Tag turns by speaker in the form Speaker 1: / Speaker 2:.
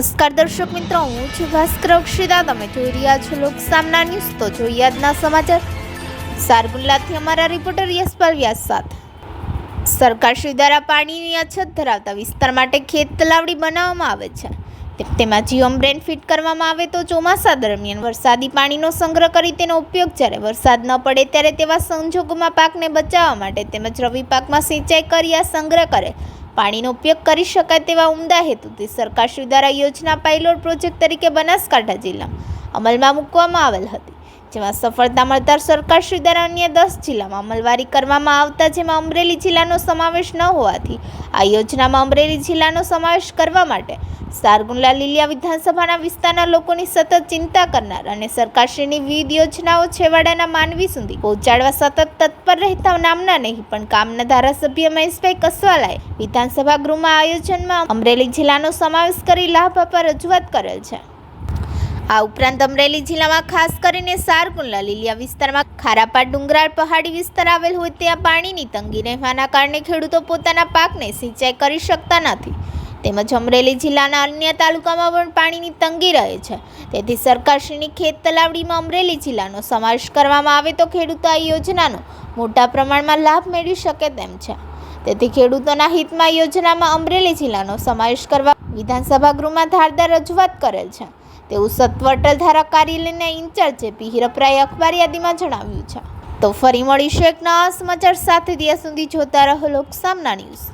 Speaker 1: નમસ્કાર દર્શક મિત્રો, હું છું ભાસ્કર અક્ષિતા. તમે જોઈ રહ્યા છો લોકસામના ન્યૂઝ. તો જોઈએ આજના સમાચાર. સારગુલ્લાથી અમારા રિપોર્ટર યશપાલ વ્યાસ સાથે. સરકારશ્રી દ્વારા પાણીની અછત ધરાવતા વિસ્તાર માટે ખેત તલાવડી બનાવવામાં આવે છે. તેમાં જીઓમ બ્રેન ફિટ કરવામાં આવે તો ચોમાસા દરમિયાન વરસાદી પાણીનો સંગ્રહ કરી તેનો ઉપયોગ જ્યારે વરસાદ ન પડે ત્યારે તેવા સંજોગોમાં પાકને બચાવવા માટે તેમજ રવિ પાકમાં સિંચાઈ કરી આ સંગ્રહ કરે પાણીનો ઉપયોગ કરી શકાય તેવા ઉમદા હેતુથી સરકારશ્રી દ્વારા યોજના પાયલોટ પ્રોજેક્ટ તરીકે બનાસકાંઠા જિલ્લામાં અમલમાં મૂકવામાં આવેલ હતી. જેમાં સફળતા મળતા સરકારશ્રી દ્વારા અન્ય દસ જિલ્લામાં અમલવારી કરવામાં આવતા જેમાં અમરેલી જિલ્લાનો સમાવેશ ન હોવાથી આ યોજનામાં અમરેલી જિલ્લાનો સમાવેશ કરવા માટે સારગુંલા લીલિયા વિધાનસભાના વિસ્તારના લોકોની સતત ચિંતા કરનાર અને સરકારશ્રીની વિવિધ યોજનાઓ છેવાડાના માનવી સુધી પહોંચાડવા સતત તત્પર રહેતા નામના નહીં પણ કામના ધારાસભ્ય મહેશભાઈ કસવાલાએ વિધાનસભા ગૃહમાં આયોજનમાં અમરેલી જિલ્લાનો સમાવેશ કરી લાભ આપવા રજૂઆત કરેલ છે. આ ઉપરાંત અમરેલી જિલ્લામાં ખાસ કરીને સારકુંડલા, લીલિયા વિસ્તારમાં ખારાપાટ ડુંગરાળ પહાડી વિસ્તાર આવેલ હોય ત્યાં પાણીની તંગી રહેવાના કારણે ખેડૂતો પોતાના પાકને સિંચાઈ કરી શકતા નથી. તેમજ અમરેલી જિલ્લાના અન્ય તાલુકામાં પણ પાણીની તંગી રહે છે. તેથી સરકારશ્રીની ખેત તલાવડીમાં અમરેલી જિલ્લાનો સમાવેશ કરવામાં આવે તો ખેડૂતો આ યોજનાનો મોટા પ્રમાણમાં લાભ મેળવી શકે તેમ છે. તેથી ખેડૂતોના હિતમાં યોજનામાં અમરેલી જિલ્લાનો સમાવેશ કરવા વિધાનસભા ગૃહમાં ધારદાર રજૂઆત કરેલ છે. તેવું સત્વટલ ધારા કાર્યાલયના ઇન્ચાર્જ જેપી અખબાર યાદીમાં જણાવ્યું છે. તો ફરી મળીશું એક નવા સમાચાર સાથે. ત્યાં સુધી જોતા રહો લોકસામના ન્યૂઝ.